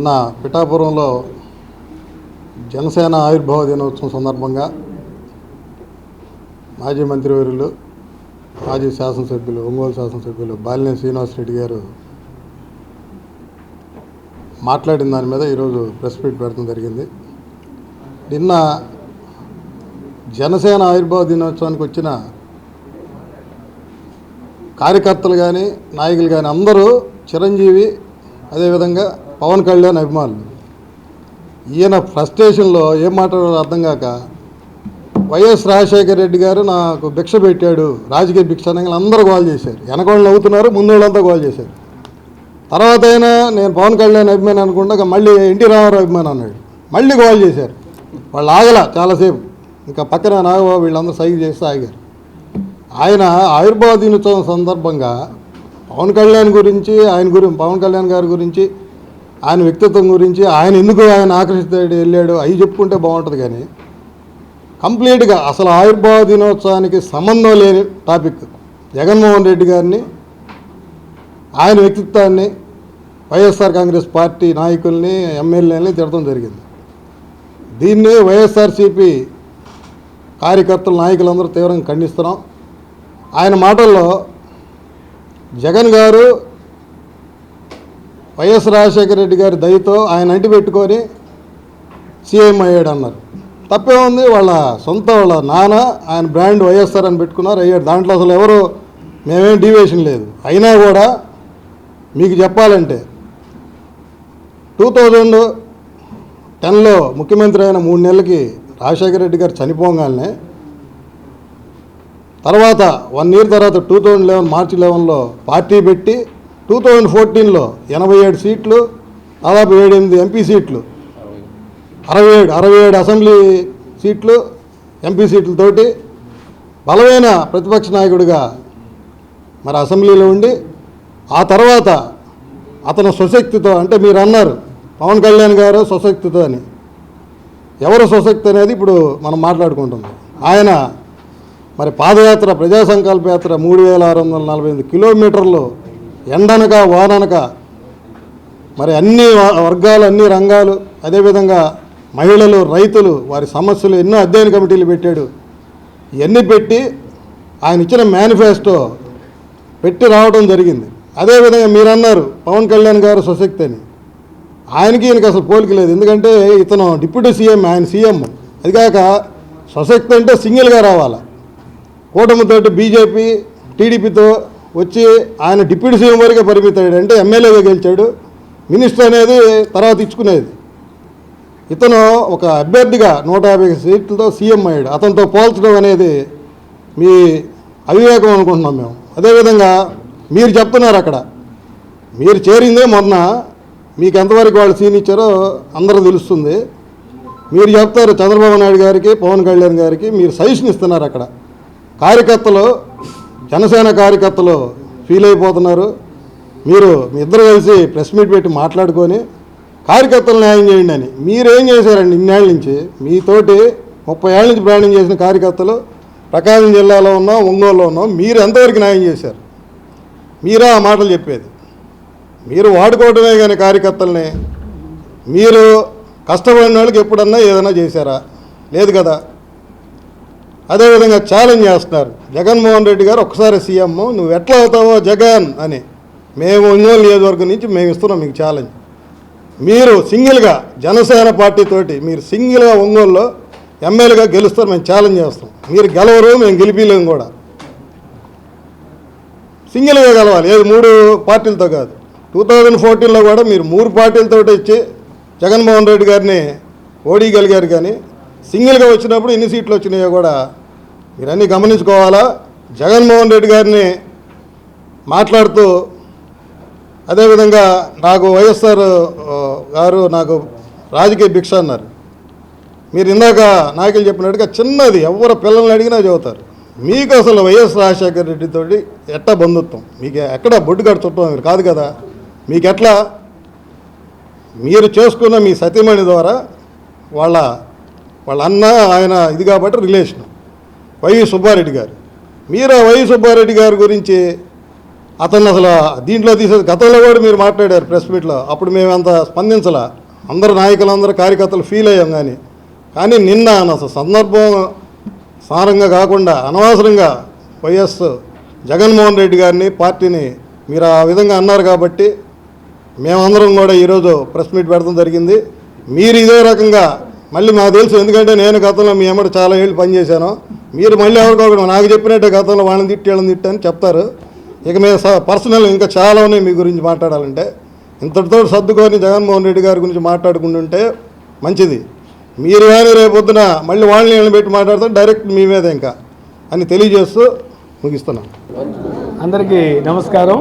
నిన్న పిఠాపురంలో జనసేన ఆవిర్భావ దినోత్సవం సందర్భంగా మాజీ మంత్రివర్యులు మాజీ శాసనసభ్యులు ఒంగోలు శాసనసభ్యులు బాలినేని శ్రీనివాసరెడ్డి గారు మాట్లాడిన దాని మీద ఈరోజు ప్రెస్ మీట్ పెడతాం జరిగింది. నిన్న జనసేన ఆవిర్భావ దినోత్సవానికి వచ్చిన కార్యకర్తలు కానీ నాయకులు కానీ అందరూ చిరంజీవి అదేవిధంగా పవన్ కళ్యాణ్ అభిమానులు. ఈయన ఫ్రస్ట్రేషన్లో ఏం మాట్లాడాలో అర్థం కాక వైఎస్ రాజశేఖర రెడ్డి గారు నాకు భిక్ష పెట్టాడు రాజకీయ భిక్ష అనగా అందరూ గోల్ చేశారు. వెనకోళ్ళు నవ్వుతున్నారు ముందు వాళ్ళంతా గోల్ చేశారు. తర్వాత అయినా నేను పవన్ కళ్యాణ్ అభిమాని అనుకుంటా మళ్ళీ ఎన్టీ రామారావు అభిమాని అన్నాడు. మళ్ళీ గోల్ చేశారు. వాళ్ళు ఆగల చాలాసేపు. ఇంకా పక్కన నాగబాబు వీళ్ళందరూ సైగ చేసి ఆగారు. ఆయన ఆయుర్వేద దినోత్సవం సందర్భంగా పవన్ కళ్యాణ్ గురించి ఆయన గురించి పవన్ కళ్యాణ్ గారి గురించి ఆయన వ్యక్తిత్వం గురించి ఆయన ఎందుకు ఆయన ఆకర్షితాడు వెళ్ళాడు? అవి చెప్పుకుంటే బాగుంటుంది కానీ కంప్లీట్గా అసలు ఆవిర్భావ దినోత్సవానికి సంబంధం లేని టాపిక్. జగన్మోహన్ రెడ్డి గారిని ఆయన వ్యక్తిత్వాన్ని వైఎస్ఆర్ కాంగ్రెస్ పార్టీ నాయకుల్ని ఎమ్మెల్యేలని తిడటం జరిగింది. దీన్ని వైఎస్ఆర్సీపీ కార్యకర్తలు నాయకులందరూ తీవ్రంగా ఖండిస్తున్నాం. ఆయన మాటల్లో జగన్ గారు వైఎస్ రాజశేఖర రెడ్డి గారి దయతో ఆయన అంటి పెట్టుకొని సీఎం అయ్యాడు అన్నారు తప్పే ఉంది వాళ్ళ సొంత వాళ్ళ నాన్న ఆయన బ్రాండ్ వైఎస్ఆర్ అని పెట్టుకున్నారు అయ్యాడు. దాంట్లో అసలు ఎవరు మేమేం డీవియేషన్ లేదు. అయినా కూడా మీకు చెప్పాలంటే టూ థౌజండ్ టెన్లో ముఖ్యమంత్రి అయిన మూడు నెలలకి రాజశేఖర రెడ్డి గారు చనిపోగానే తర్వాత వన్ ఇయర్ తర్వాత టూ థౌజండ్ లెవెన్ మార్చి లెవెన్లో పార్టీ పెట్టి టూ థౌజండ్ ఫోర్టీన్లో ఎనభై ఏడు సీట్లు దాదాపు ఏడెనిమిది ఎంపీ సీట్లు. అరవై ఏడు అరవై ఏడు అసెంబ్లీ సీట్లు ఎంపీ సీట్లతోటి బలమైన ప్రతిపక్ష నాయకుడిగా మరి అసెంబ్లీలో ఉండి ఆ తర్వాత అతను స్వశక్తితో అంటే మీరు అన్నారు పవన్ కళ్యాణ్ గారు స్వశక్తితో అని. ఎవరు స్వశక్తి అనేది ఇప్పుడు మనం మాట్లాడుకుంటుంది ఆయన మరి పాదయాత్ర ప్రజా మూడు వేల ఆరు వందల నలభై ఎనిమిది కిలోమీటర్లు ఎండనక వాననక మరి అన్ని వ- వర్గాలు అన్ని రంగాలు అదేవిధంగా మహిళలు రైతులు వారి సమస్యలు ఎన్నో అధ్యయన కమిటీలు పెట్టాడు. ఇవన్నీ పెట్టి ఆయన ఇచ్చిన మేనిఫెస్టో పెట్టి రావడం జరిగింది. అదేవిధంగా మీరు అన్నారు పవన్ కళ్యాణ్ గారు సశక్తి అని. ఆయనకి ఈయనకి అసలు పోలిక లేదు. ఎందుకంటే ఇతను డిప్యూటీ సీఎం ఆయన సీఎం. అది కాక స్వశక్తి అంటే సింగిల్గా రావాలి. కూటమితోటి బీజేపీ టీడీపీతో వచ్చి ఆయన డిప్యూటీ సీఎం వరకే పరిమితాడు అంటే ఎమ్మెల్యేగా గెలిచాడు. మినిస్టర్ అనేది తర్వాత ఇచ్చుకునేది. ఇతను ఒక అభ్యర్థిగా నూట యాభై సీట్లతో సీఎం అయ్యాడు. అతనితో పోల్చడం అనేది మీ అవివేకం అనుకుంటున్నాం మేము. అదేవిధంగా మీరు చెప్తున్నారు అక్కడ. మీరు చేరిందే మొన్న. మీకు ఎంతవరకు వాళ్ళు సీన్ ఇచ్చారో అందరూ తెలుస్తుంది. మీరు చెప్తారు చంద్రబాబు నాయుడు గారికి పవన్ కళ్యాణ్ గారికి మీరు సజెషన్ ఇస్తున్నారు అక్కడ. కార్యకర్తలు జనసేన కార్యకర్తలు ఫీల్ అయిపోతున్నారు. మీరు మీ ఇద్దరు కలిసి ప్రెస్ మీట్ పెట్టి మాట్లాడుకొని కార్యకర్తలు న్యాయం చేయండి అని. మీరేం చేశారండి ఇన్నేళ్ళ నుంచి? మీతోటి ముప్పై ఏళ్ళ నుంచి ప్రయాణం చేసిన కార్యకర్తలు ప్రకాశం జిల్లాలో ఉన్నాం ఒంగోలులో ఉన్నాం. మీరు ఎంతవరకు న్యాయం చేశారు? మీరా ఆ మాటలు చెప్పేది. మీరు వాడుకోవటమే కానీ కార్యకర్తల్ని. మీరు కష్టపడిన వాళ్ళకి ఎప్పుడన్నా ఏదైనా చేశారా? లేదు కదా. అదేవిధంగా ఛాలెంజ్ చేస్తున్నారు. జగన్మోహన్ రెడ్డి గారు ఒకసారి సీఎం నువ్వు ఎట్లా అవుతావో జగన్ అని. మేము ఒంగోలు నియోజకవర్గం నుంచి మేము ఇస్తున్నాం మీకు ఛాలెంజ్ మీరు సింగిల్గా జనసేన పార్టీతోటి మీరు సింగిల్గా ఒంగోలులో ఎమ్మెల్యేగా గెలుస్తారు మేము ఛాలెంజ్ చేస్తాం మీరు గెలవరు మేము గెలిపిలేము కూడా. సింగిల్గా గెలవాలి. ఏది మూడు పార్టీలతో కాదు. టూ థౌజండ్ ఫోర్టీన్లో కూడా మీరు మూడు పార్టీలతో ఇచ్చి జగన్మోహన్ రెడ్డి గారిని ఓడిగలిగారు కానీ సింగిల్గా వచ్చినప్పుడు ఎన్ని సీట్లు వచ్చినాయో కూడా మీరు అన్నీ గమనించుకోవాలా? జగన్మోహన్ రెడ్డి గారిని మాట్లాడుతూ అదేవిధంగా నాకు వైఎస్ఆర్ గారు నాకు రాజకీయ భిక్ష అన్నారు. మీరు ఇందాక నాయకులు చెప్పినట్టుగా చిన్నది ఎవరు పిల్లల్ని అడిగినా చదువుతారు మీకు అసలు వైఎస్ రాజశేఖర రెడ్డితో ఎట్ట బంధుత్వం? మీకు ఎక్కడ బొడ్డు చుట్టం మీరు కాదు కదా? మీకు ఎట్లా? మీరు చేసుకున్న మీ సతీమణి ద్వారా వాళ్ళ వాళ్ళ అన్న ఆయన ఇది కాబట్టి రిలేషన్ వై సుబ్బారెడ్డి గారు. మీరు ఆ వై సుబ్బారెడ్డి గారి గురించి అతను అసలు దీంట్లో తీసేది గతంలో కూడా మీరు మాట్లాడారు ప్రెస్ మీట్లో. అప్పుడు మేము అంత స్పందించలా. అందరు నాయకులందరూ కార్యకర్తలు ఫీల్ అయ్యాం కానీ కానీ నిన్న అసలు సందర్భం సారంగా కాకుండా అనవసరంగా వైఎస్ జగన్మోహన్ రెడ్డి గారిని పార్టీని మీరు ఆ విధంగా అన్నారు కాబట్టి మేమందరం కూడా ఈరోజు ప్రెస్ మీట్ పెడతాం జరిగింది. మీరు ఇదే రకంగా మళ్ళీ మాకు తెలుసు ఎందుకంటే నేను గతంలో మీ అమ్మడు చాలా ఏళ్ళు పనిచేశాను మీరు మళ్ళీ ఎవరికొకరు నాకు చెప్పినట్టే గతంలో వాళ్ళని తిట్టి వాళ్ళని తిట్టి అని చెప్తారు. ఇక మీద పర్సనల్ ఇంకా చాలా ఉన్నాయి మీ గురించి మాట్లాడాలంటే. ఇంతటితో సర్దుకొని జగన్మోహన్ రెడ్డి గారి గురించి మాట్లాడుకుంటుంటే మంచిది. మీరు కానీ రేపొద్దున మళ్ళీ వాళ్ళని వీళ్ళని పెట్టి మాట్లాడితే డైరెక్ట్ మీ మీద ఇంకా అని తెలియజేస్తూ ముగిస్తున్నాను అందరికీ నమస్కారం.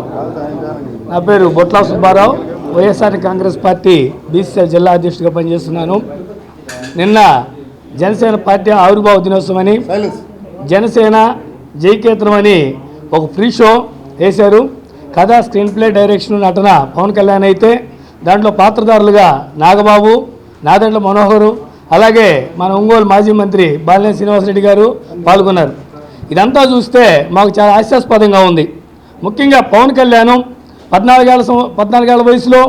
నా పేరు బొట్ల సుబ్బారావు. వైఎస్ఆర్ కాంగ్రెస్ పార్టీ బీసీఆర్ జిల్లా అధ్యక్షుడిగా పనిచేస్తున్నాను. నిన్న జనసేన పార్టీ ఆవిర్భావ దినోత్సవం అని జనసేన జైకేంద్రం అని ఒక ఫ్రీ షో వేశారు. కథ స్క్రీన్ ప్లే డైరెక్షన్ నటన పవన్ కళ్యాణ్ అయితే దాంట్లో పాత్రధారులుగా నాగబాబు నాదెండ్ల మనోహరు అలాగే మన ఒంగోలు మాజీ మంత్రి బాలినేని శ్రీనివాసరెడ్డి గారు పాల్గొన్నారు. ఇదంతా చూస్తే మాకు చాలా హాస్యాస్పదంగా ఉంది. ముఖ్యంగా పవన్ కళ్యాణ్ పద్నాలుగేళ్ళ సం- పద్నాలుగేళ్ళ వయసులో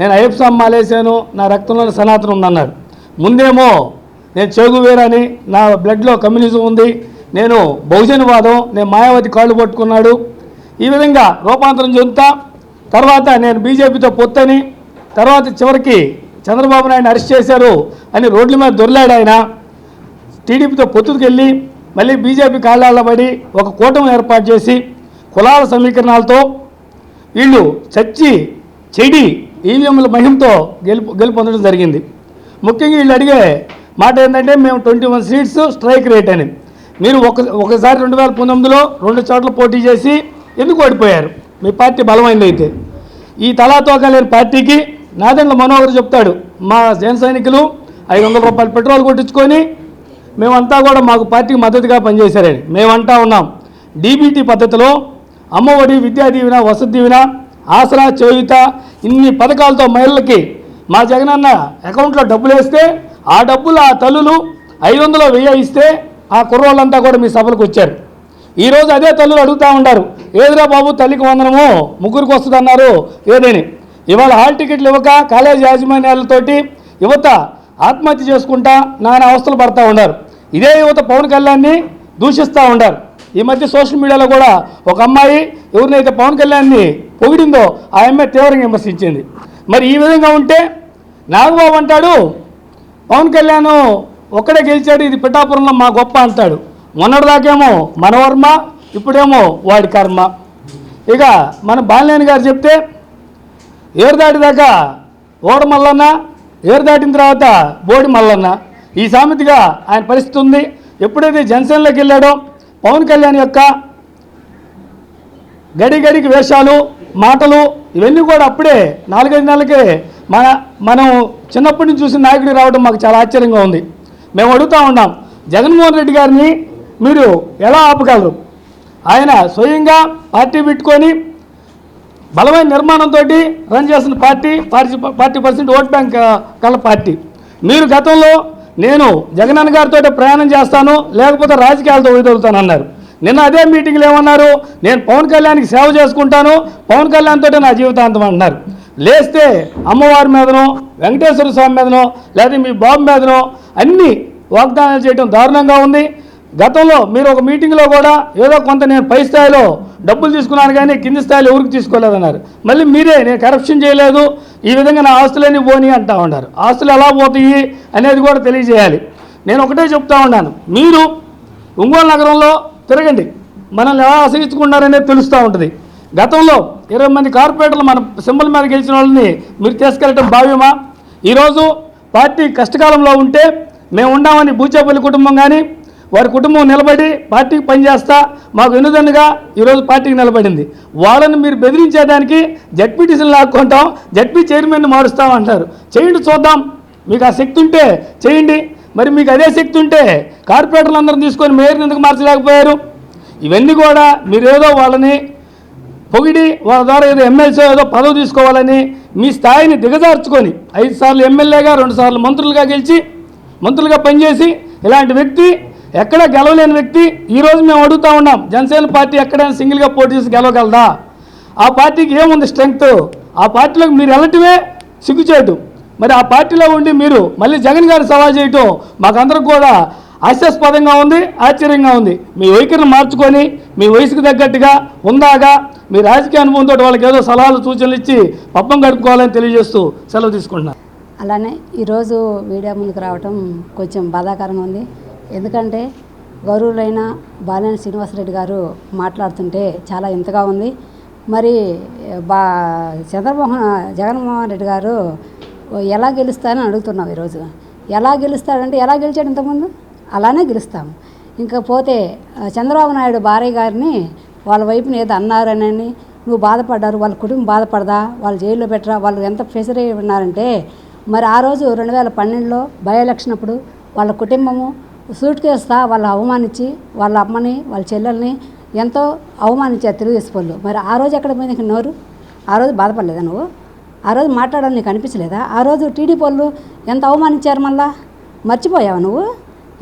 నేను అయ్యప్ప మాలేశాను నా రక్తంలో సనాతనం ఉందన్నాడు ముందేమో నేను చెగువేరని నా బ్లడ్లో కమ్యూనిజం ఉంది నేను బహుజనవాదం నేను మాయావతి కాళ్ళు పట్టుకున్నాడు. ఈ విధంగా రూపాంతరం చెందుతా తర్వాత నేను బీజేపీతో పొత్తని తర్వాత చివరికి చంద్రబాబు నాయుడు అరెస్ట్ చేశారు అని రోడ్ల మీద దొరిలాడు ఆయన. టీడీపీతో పొత్తుకెళ్ళి మళ్ళీ బీజేపీ కాళ్ళాళ్ళ పడి ఒక కూటమి ఏర్పాటు చేసి కులాల సమీకరణాలతో వీళ్ళు చచ్చి చెడి ఈవీఎంల మహిమతో గెలుపు గెలుపొందడం జరిగింది. ముఖ్యంగా వీళ్ళు అడిగే మాట ఏంటంటే మేము twenty one seats strike rate అని. మీరు ఒక ఒకసారి రెండు వేల పంతొమ్మిదిలో రెండు చోట్ల పోటీ చేసి ఎందుకు ఓడిపోయారు? మీ పార్టీ బలమైంది అయితే. ఈ తలాతోక లేని పార్టీకి నాదెండ్ల మనోహర్ చెప్తాడు మా జన సైనికులు ఐదు వందల రూపాయలు పెట్రోల్ కొట్టించుకొని మేమంతా కూడా మాకు పార్టీకి మద్దతుగా పనిచేశారని. మేమంటా ఉన్నాం. డీబీటీ పద్ధతిలో అమ్మఒడి విద్యా దీవెన వసతి దీవెన ఆసరా చేయుత ఇన్ని పథకాలతో మహిళలకి మా జగనన్న అకౌంట్లో డబ్బులు వేస్తే ఆ డబ్బులు ఆ తల్లులు ఐదు వందలు వెయ్యి ఇస్తే ఆ కుర్రోళ్ళంతా కూడా మీ సభలకు వచ్చారు. ఈరోజు అదే తల్లులు అడుగుతూ ఉంటారు ఏదిరా బాబు తల్లికి వందనము? ముగ్గురికి వస్తుంది అన్నారు ఇవాళ హాల్ టికెట్లు ఇవ్వక కాలేజ్ యాజమాన్యాలతోటి యువత ఆత్మహత్య చేసుకుంటా నానా అవస్థలు పడతా ఉన్నారు. ఇదే యువత పవన్ కళ్యాణ్ని దూషిస్తూ ఉన్నారు. ఈ మధ్య సోషల్ మీడియాలో కూడా ఒక అమ్మాయి ఎవరినైతే పవన్ కళ్యాణ్ని పొగిడిందో ఆ అమ్మాయి తీవ్రంగా విమర్శించింది. మరి ఈ విధంగా ఉంటే నాగబాబు అంటాడు పవన్ కళ్యాణ్ ఒక్కడే గెలిచాడు ఇది పిఠాపురంలో మా గొప్ప అంటాడు. మొన్నటిదాకేమో మనవర్మ ఇప్పుడేమో వాడి కర్మ. ఇక మన బాలినేని గారు చెప్తే ఏరు దాటిదాకా ఓడ మల్లన్న ఏరు దాటిన తర్వాత బోడి మల్లన్న. ఈ సామెతగా ఆయన పరిస్థితి ఉంది. ఎప్పుడైతే జనసేనలోకి వెళ్ళాడో పవన్ కళ్యాణ్ యొక్క గడి గడికి వేషాలు మాటలు ఇవన్నీ కూడా అప్పుడే నాలుగైదు నెలలకే మన మనం చిన్నప్పటి నుంచి చూసిన నాయకుడికి రావడం మాకు చాలా ఆశ్చర్యంగా ఉంది. మేము అడుగుతూ ఉన్నాం జగన్మోహన్ రెడ్డి గారిని మీరు ఎలా ఆపగలరు? ఆయన స్వయంగా పార్టీ పెట్టుకొని బలమైన నిర్మాణంతో రన్ చేసిన party party party percent vote bank కల పార్టీ. మీరు గతంలో నేను జగనన్న గారితో ప్రయాణం చేస్తాను లేకపోతే రాజకీయాలతో వైదొలుతాను అన్నారు. నిన్న అదే మీటింగ్లో ఏమన్నారు? నేను పవన్ కళ్యాణ్కి సేవ చేసుకుంటాను పవన్ కళ్యాణ్ తోటే నా జీవితాంతం అంటున్నారు లేస్తే అమ్మవారి మీదనో వెంకటేశ్వర స్వామి మీదనో లేదా మీ బాబు మీదనో అన్ని వాగ్దానాలు చేయడం దారుణంగా ఉంది. గతంలో మీరు ఒక మీటింగ్లో కూడా ఏదో కొంత నేను పై స్థాయిలో డబ్బులు తీసుకున్నాను కానీ కింది స్థాయిలో ఎవరికి తీసుకోలేదన్నారు. మళ్ళీ మీరే నేను కరప్షన్ చేయలేదు ఈ విధంగా నా ఆస్తులన్నీ పోని అంటా ఉన్నారు. ఆస్తులు ఎలా పోతాయి అనేది కూడా తెలియజేయాలి. నేను ఒకటే చెప్తా ఉన్నాను. మీరు ఒంగోలు నగరంలో తిరగండి. మనల్ని ఎలా అసహించుకున్నారనేది తెలుస్తూ ఉంటుంది. గతంలో ఇరవై మంది కార్పొరేటర్లు మన సింబల్ మీద గెలిచిన వాళ్ళని మీరు తీసుకెళ్ళటం భావ్యమా? ఈరోజు పార్టీ కష్టకాలంలో ఉంటే మేము ఉన్నామని బూచేపల్లి కుటుంబం కానీ వారి కుటుంబం నిలబడి పార్టీకి పనిచేస్తా మాకు ఎన్నుదన్నుగా ఈరోజు పార్టీకి నిలబడింది. వాళ్ళని మీరు బెదిరించేదానికి జడ్పీటీసీని లాక్కుంటాం జడ్పీ చైర్మన్ని మారుస్తాం అంటారు. చేయండి చూద్దాం. మీకు ఆ శక్తి ఉంటే చేయండి. మరి మీకు అదే శక్తి ఉంటే కార్పొరేటర్లు అందరం తీసుకొని మేయర్ని ఎందుకు మార్చలేకపోయారు? ఇవన్నీ కూడా మీరేదో వాళ్ళని పొగిడి వాళ్ళ ద్వారా ఏదో ఎమ్మెల్సీ ఏదో పదవి తీసుకోవాలని మీ స్థాయిని దిగజార్చుకొని ఐదు సార్లు ఎమ్మెల్యేగా రెండు సార్లు మంత్రులుగా గెలిచి మంత్రులుగా పనిచేసి ఇలాంటి వ్యక్తి ఎక్కడ గెలవలేని వ్యక్తి ఈరోజు మేము అడుగుతా ఉన్నాం జనసేన పార్టీ ఎక్కడైనా సింగిల్గా పోటీ చేసి గెలవగలదా? ఆ పార్టీకి ఏముంది స్ట్రెంగ్త్? ఆ పార్టీలోకి మీరు వెళ్ళటమే సిగ్గుచేయటం మరి ఆ పార్టీలో ఉండి మీరు మళ్ళీ జగన్ గారు సవాల్ చేయటం మాకందరికి కూడా హాస్యాస్పదంగా ఉంది ఆశ్చర్యంగా ఉంది. మీ వైఖరిని మార్చుకొని మీ వయసుకు తగ్గట్టుగా ఉందాగా మీ రాజకీయ అనుభవంతో వాళ్ళకి ఏదో సలహాలు సూచనలు ఇచ్చి పప్పం గడుపుకోవాలని తెలియజేస్తూ సెలవు తీసుకుంటున్నాను అలానే ఈరోజు మీడియా ముందుకు రావటం కొంచెం బాధాకరంగా ఉంది. ఎందుకంటే గౌరవులైన బాలినేని శ్రీనివాసరెడ్డి గారు మాట్లాడుతుంటే చాలా ఇంతగా ఉంది. మరి బా చంద్రమోహన్ జగన్మోహన్ రెడ్డి గారు ఎలా గెలుస్తారని అడుగుతున్నాం ఈరోజు. ఎలా గెలుస్తాడంటే ఎలా గెలిచాడు ఇంతకుముందు? అలానే గెలుస్తాము ఇంకా పోతే చంద్రబాబు నాయుడు భార్య గారిని వాళ్ళ వైపున ఏదో అన్నారనని నువ్వు బాధపడ్డారు వాళ్ళ కుటుంబం బాధపడదా వాళ్ళు జైల్లో పెట్టరా వాళ్ళు ఎంత ప్రెషర్ అయి ఉన్నారంటే మరి ఆ రోజు రెండు వేల పన్నెండులో బై ఎలక్షన్ అప్పుడు వాళ్ళ కుటుంబము సూట్ కేస్తా వాళ్ళు అవమానించి వాళ్ళ అమ్మని వాళ్ళ చెల్లెల్ని ఎంతో అవమానించారు తెలుగుదేశం వాళ్ళు. మరి ఆ రోజు ఎక్కడ పోయింది నోరు? ఆ రోజు బాధపడలేదా నువ్వు? ఆ రోజు మాట్లాడాలని నీకు అనిపించలేదా? ఆ రోజు టీడీపీ వాళ్ళు ఎంత అవమానించారు మళ్ళా? మర్చిపోయావా నువ్వు?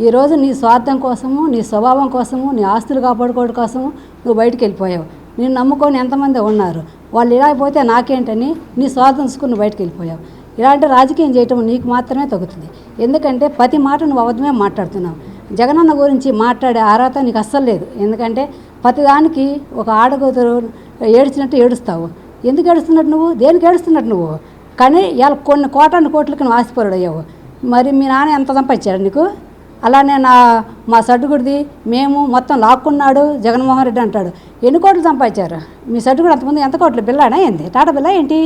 ఈరోజు నీ స్వార్థం కోసము నీ స్వభావం కోసము నీ ఆస్తులు కాపాడుకోవడం కోసము నువ్వు బయటికి వెళ్ళిపోయావు. నేను నమ్ముకొని ఎంతమంది ఉన్నారు? వాళ్ళు ఇలా అయిపోతే నాకేంటని నీ స్వార్థం చూసుకుని నువ్వు బయటికి వెళ్ళిపోయావు. ఇలాంటి రాజకీయం చేయటం నీకు మాత్రమే తగ్గుతుంది. ఎందుకంటే ప్రతి మాట నువ్వు అబద్ధమే మాట్లాడుతున్నావు. జగనన్న గురించి మాట్లాడే అర్హత నీకు అస్సలు లేదు. ఎందుకంటే ప్రతిదానికి ఒక ఆడగూతురు ఏడ్చినట్టు ఏడుస్తావు. ఎందుకు ఏడుస్తున్నట్టు నువ్వు? దేనికి ఏడుస్తున్నట్టు నువ్వు? కానీ ఇలా కొన్ని కోటాను కోట్లకి నువ్వు ఆశపరుడు అయ్యావు మరి మీ నాన్న ఎంత సంపాదించాడు నీకు? అలానే నా మా సడ్డుగుడిది మేము మొత్తం లాక్కున్నాడు జగన్మోహన్ రెడ్డి అంటాడు. ఎన్ని కోట్లు సంపాదించారు? మీ సడ్డుగుడు అంతకుముందు ఎంత కోట్లు? బిల్లానా ఏంది? టాటా బిల్లా ఏంటి?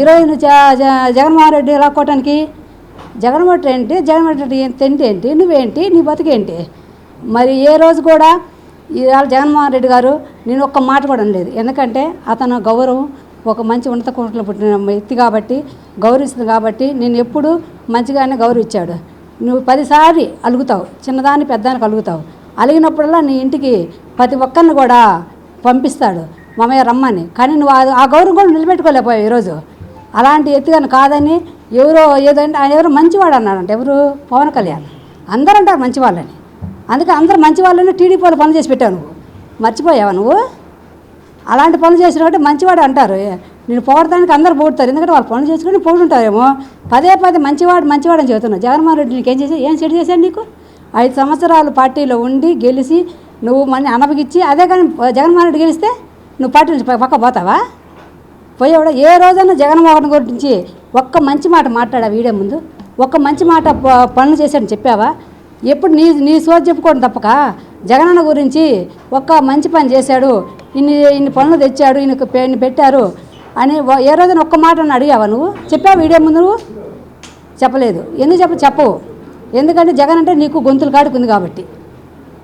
ఈరోజు నువ్వు జగన్మోహన్ రెడ్డి లాక్కోవటానికి జగన్మోహన్ రెడ్డి ఏంటి జగన్మోహన్ రెడ్డి తిండి ఏంటి? నువ్వేంటి? నీ బతికేంటి మరి ఏ రోజు కూడా ఇవాళ జగన్మోహన్ రెడ్డి గారు నేను ఒక్క మాట కూడా అనలేదు. ఎందుకంటే అతను గౌరవం ఒక మంచి ఉన్నత కుటుంబంలో పుట్టిన వ్యక్తి కాబట్టి గౌరవిస్తుంది కాబట్టి నేను ఎప్పుడు మంచిగానే గౌరవించాడు. నువ్వు పదిసారి అలుగుతావు చిన్నదాన్ని పెద్దానికి అలుగుతావు. అలిగినప్పుడల్లా నీ ఇంటికి ప్రతి ఒక్కరిని కూడా పంపిస్తాడు. మామయ్య రమ్మని. కానీ నువ్వు ఆ- గౌరవం కూడా నిలబెట్టుకోలేకపోయావు ఈరోజు. అలాంటి ఎత్తుగాను కాదని ఎవరో ఏదంటే ఆయన ఎవరో మంచివాడు అన్నాడంట. ఎవరు? పవన్ కళ్యాణ్. అందరూ అంటారు మంచివాళ్ళని. అందుకే అందరు మంచి వాళ్ళని టీడీపీ వాళ్ళు పనులు చేసి పెట్టావు నువ్వు. మర్చిపోయావా నువ్వు? అలాంటి పనులు చేసినట్టు మంచివాడు అంటారు. నేను పోవడానికి అందరు పోడతారు ఎందుకంటే వాళ్ళు పనులు చేసుకుని పొగుడుంటారేమో పదే పదే మంచివాడు మంచివాడు అని చెబుతున్నావు. జగన్మోహన్ రెడ్డి నీకేం చేసి ఏం సెట్ చేశాను నీకు? ఐదు సంవత్సరాలు పార్టీలో ఉండి గెలిచి నువ్వు మన అనపగిచ్చి అదే కానీ జగన్మోహన్ రెడ్డి గెలిస్తే నువ్వు పార్టీ నుంచి పక్క పోతావా? పోయేవాడు ఏ రోజైనా జగన్మోహన్ గురించి ఒక్క మంచి మాట మాట్లాడా వీడే ముందు? ఒక్క మంచి మాట పనులు చేశాడని చెప్పావా? ఎప్పుడు నీ నీ సోది చెప్పుకోవడం తప్పక? జగనన్న గురించి ఒక్క మంచి పని చేశాడు. ఇన్ని ఇన్ని పనులు తెచ్చాడు ఈయన పెట్టారు. అని ఏ రోజున ఒక్క మాట అని అడిగావా నువ్వు? చెప్పావు వీడియో ముందు నువ్వు? చెప్పలేదు. ఎందుకు చెప్ప చెప్పవు ఎందుకంటే జగన్ అంటే నీకు గొంతులు కాడుకుంది కాబట్టి.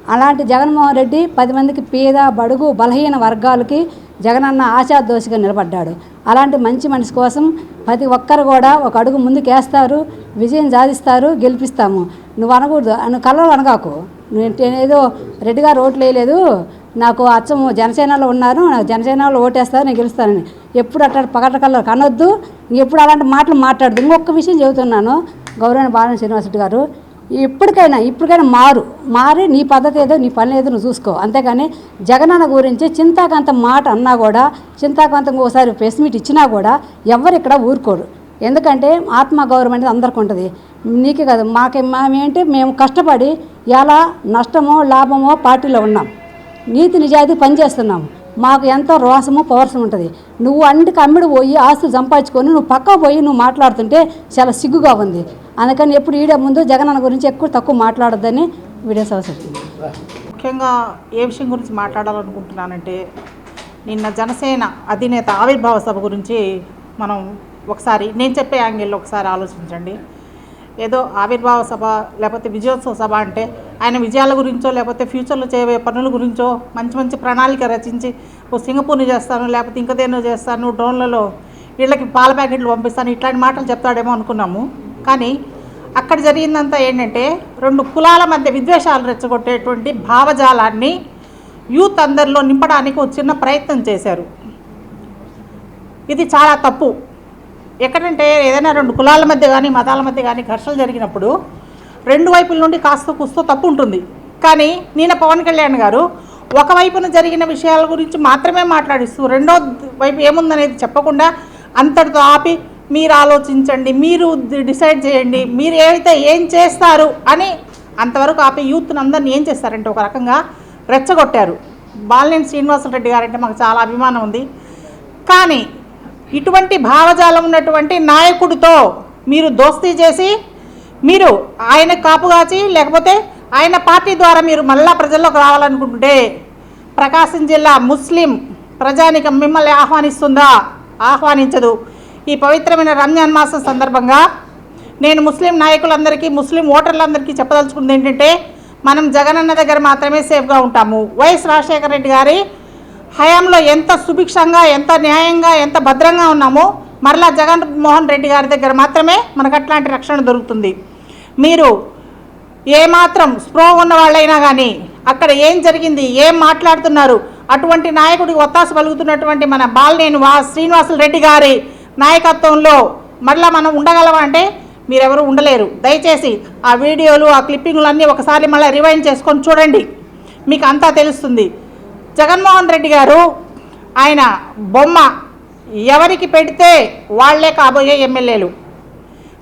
అలాంటి జగన్మోహన్ రెడ్డి పది మందికి పేద బడుగు బలహీన వర్గాలకి జగనన్న ఆశాదోషిగా నిలబడ్డాడు. అలాంటి మంచి మనిషి కోసం ప్రతి ఒక్కరు కూడా ఒక అడుగు ముందుకు వేస్తారు విజయం సాధిస్తారు గెలిపిస్తాము. నువ్వు అనకూడదు. నువ్వు కళ్ళలో అనగాకు. నేను ఏదో రెడ్డి గారు ఓట్లు వేయలేదు. నాకు అచ్చము జనసేనలో ఉన్నారు నాకు జనసేనలో ఓటేస్తారు నేను గెలుస్తానని ఎప్పుడు అట్లా పగట కనొద్దు ఎప్పుడు అలాంటి మాటలు మాట్లాడదు ఇంకొక విషయం చెబుతున్నాను గౌరవ బాలన శ్రీనివాసరెడ్డి గారు. ఇప్పటికైనా ఇప్పటికైనా మారు మారి నీ పద్ధతి ఏదో నీ పని ఏదో నువ్వు చూసుకో. అంతేగాని జగనన్న గురించి చింతాకాంత మాట అన్నా కూడా చింతాకాంతం ఒకసారి ప్రెస్ మీట్ ఇచ్చినా కూడా ఎవరు ఇక్కడ ఊరుకోరు. ఎందుకంటే ఆత్మగౌరవం అనేది అందరికి ఉంటుంది. నీకే కాదు మాకే మేమేంటి మేము కష్టపడి ఎలా నష్టమో లాభమో పార్టీలో ఉన్నాం. నీతి నిజాయితీ పనిచేస్తున్నాం. మాకు ఎంతో రోసము పవర్సం ఉంటుంది. నువ్వు అన్నిటికి అమ్మిడి పోయి ఆస్తులు సంపాదించుకొని నువ్వు పక్క పోయి నువ్వు మాట్లాడుతుంటే చాలా సిగ్గుగా ఉంది. అందుకని ఎప్పుడు ఈడే ముందు జగనన్న గురించి ఎక్కువ తక్కువ మాట్లాడొద్దని వీడియో అవసరం ముఖ్యంగా ఏ విషయం గురించి మాట్లాడాలనుకుంటున్నానంటే నిన్న జనసేన అధినేత ఆవిర్భావ సభ గురించి మనం ఒకసారి నేను చెప్పే యాంగిల్లో ఒకసారి ఆలోచించండి. ఏదో ఆవిర్భావ సభ లేకపోతే విజయోత్సవ సభ అంటే ఆయన విజయాల గురించో లేకపోతే ఫ్యూచర్లో చేయబోయే పనుల గురించో మంచి మంచి ప్రణాళిక రచించి ఓ సింగపూర్ని చేస్తాను లేకపోతే ఇంకదేనో చేస్తాను డ్రోన్లలో వీళ్ళకి పాల ప్యాకెట్లు పంపిస్తాను ఇట్లాంటి మాటలు చెప్తాడేమో అనుకున్నాము. కానీ అక్కడ జరిగిందంతా ఏంటంటే రెండు కులాల మధ్య విద్వేషాలు రెచ్చగొట్టేటువంటి భావజాలాన్ని యూత్ అందరిలో నింపడానికి ఒక చిన్న ప్రయత్నం చేశారు. ఇది చాలా తప్పు. ఎక్కడంటే ఏదైనా రెండు కులాల మధ్య కానీ మతాల మధ్య కానీ ఘర్షణలు జరిగినప్పుడు రెండు వైపుల నుండి కాస్త కుస్తో తప్పు ఉంటుంది. కానీ నిన్న పవన్ కళ్యాణ్ గారు ఒకవైపున జరిగిన విషయాల గురించి మాత్రమే మాట్లాడిస్తూ రెండో వైపు ఏముందనేది చెప్పకుండా అంతటితో ఆపి మీరు ఆలోచించండి మీరు డిసైడ్ చేయండి మీరు ఏదైతే ఏం చేస్తారు అని అంతవరకు ఆపి యూత్ని అందరిని ఏం చేస్తారంటే ఒక రకంగా రెచ్చగొట్టారు. బాలినేని శ్రీనివాసరెడ్డి గారంటే మాకు చాలా అభిమానం ఉంది. కానీ ఇటువంటి భావజాలం ఉన్నటువంటి నాయకుడితో మీరు దోస్తీ చేసి మీరు ఆయన కాపుగాచి లేకపోతే ఆయన పార్టీ ద్వారా మీరు మళ్ళా ప్రజల్లోకి రావాలనుకుంటుంటే ప్రకాశం జిల్లా ముస్లిం ప్రజానికం మిమ్మల్ని ఆహ్వానిస్తుందా? ఆహ్వానించదు. ఈ పవిత్రమైన రంజాన్ మాసం సందర్భంగా నేను ముస్లిం నాయకులందరికీ ముస్లిం ఓటర్లందరికీ చెప్పదలుచుకుంది ఏంటంటే మనం జగనన్న దగ్గర మాత్రమే సేఫ్గా ఉంటాము. వైఎస్ రాజశేఖర రెడ్డి గారి హయాంలో ఎంత సుభిక్షంగా ఎంత న్యాయంగా ఎంత భద్రంగా ఉన్నామో మరలా జగన్మోహన్ రెడ్డి గారి దగ్గర మాత్రమే మనకు అట్లాంటి రక్షణ దొరుకుతుంది. మీరు ఏమాత్రం స్ప్రో ఉన్న వాళ్ళైనా కానీ అక్కడ ఏం జరిగింది ఏం మాట్లాడుతున్నారు అటువంటి నాయకుడికి ఒత్తాసు పలుకుతున్నటువంటి మన బాలినేని వా శ్రీనివాసులు రెడ్డి గారి నాయకత్వంలో మరలా మనం ఉండగలవా అంటే మీరెవరు ఉండలేరు. దయచేసి ఆ వీడియోలు ఆ క్లిప్పింగ్లు అన్నీ ఒకసారి మళ్ళీ రివైండ్ చేసుకొని చూడండి. మీకు అంతా తెలుస్తుంది. జగన్మోహన్ రెడ్డి గారు ఆయన బొమ్మ ఎవరికి పెడితే వాళ్ళే కాబోయే ఎమ్మెల్యేలు.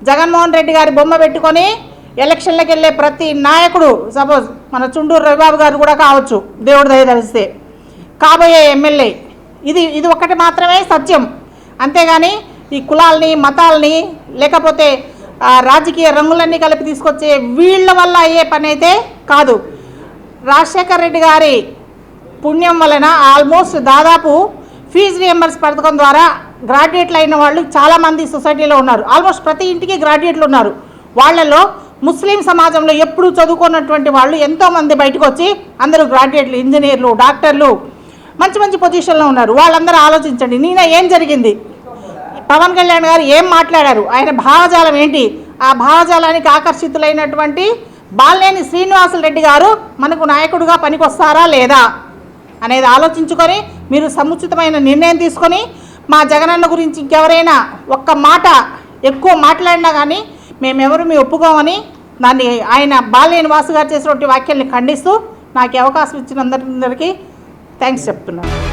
జగన్మోహన్ రెడ్డి గారి బొమ్మ పెట్టుకొని ఎలక్షన్లకు వెళ్ళే ప్రతి నాయకుడు సపోజ్ మన చుండూరు రవిబాబు గారు కూడా కావచ్చు దేవుడు దయ తెలిస్తే. కాబోయే ఎమ్మెల్యే. ఇది ఇది ఒకటి మాత్రమే సత్యం. అంతేగాని ఈ కులాల్ని మతాల్ని లేకపోతే రాజకీయ రంగులన్నీ కలిపి తీసుకొచ్చే వీళ్ళ వల్ల అయ్యే పని అయితే కాదు. రాజశేఖర్ రెడ్డి గారి పుణ్యం వలన ఆల్మోస్ట్ దాదాపు ఫీజు రియంబర్స్ పథకం ద్వారా గ్రాడ్యుయేట్లు అయిన వాళ్ళు చాలామంది సొసైటీలో ఉన్నారు. ఆల్మోస్ట్ ప్రతి ఇంటికి గ్రాడ్యుయేట్లు ఉన్నారు. వాళ్ళలో ముస్లిం సమాజంలో ఎప్పుడు చదువుకున్నటువంటి వాళ్ళు ఎంతోమంది బయటకు వచ్చి అందరూ గ్రాడ్యుయేట్లు ఇంజనీర్లు డాక్టర్లు మంచి మంచి పొజిషన్లో ఉన్నారు. వాళ్ళందరూ ఆలోచించండి నిన్న ఏం జరిగింది? పవన్ కళ్యాణ్ గారు ఏం మాట్లాడారు? ఆయన భావజాలం ఏంటి? ఆ భావజాలానికి ఆకర్షితులైనటువంటి బాలినేని శ్రీనివాసరెడ్డి గారు మనకు నాయకుడిగా పనికొస్తారా లేదా అనేది ఆలోచించుకొని మీరు సముచితమైన నిర్ణయం తీసుకొని మా జగనన్న గురించి ఇంకెవరైనా ఒక్క మాట ఎక్కువ మాట్లాడినా కానీ మేమెవరు మీ ఒప్పుకోమని దాన్ని ఆయన బాలినేని వాసు గారు చేసినటువంటి వ్యాఖ్యల్ని ఖండిస్తూ నాకు అవకాశం ఇచ్చిన అందరికీ థ్యాంక్స్ చెప్తున్నాను.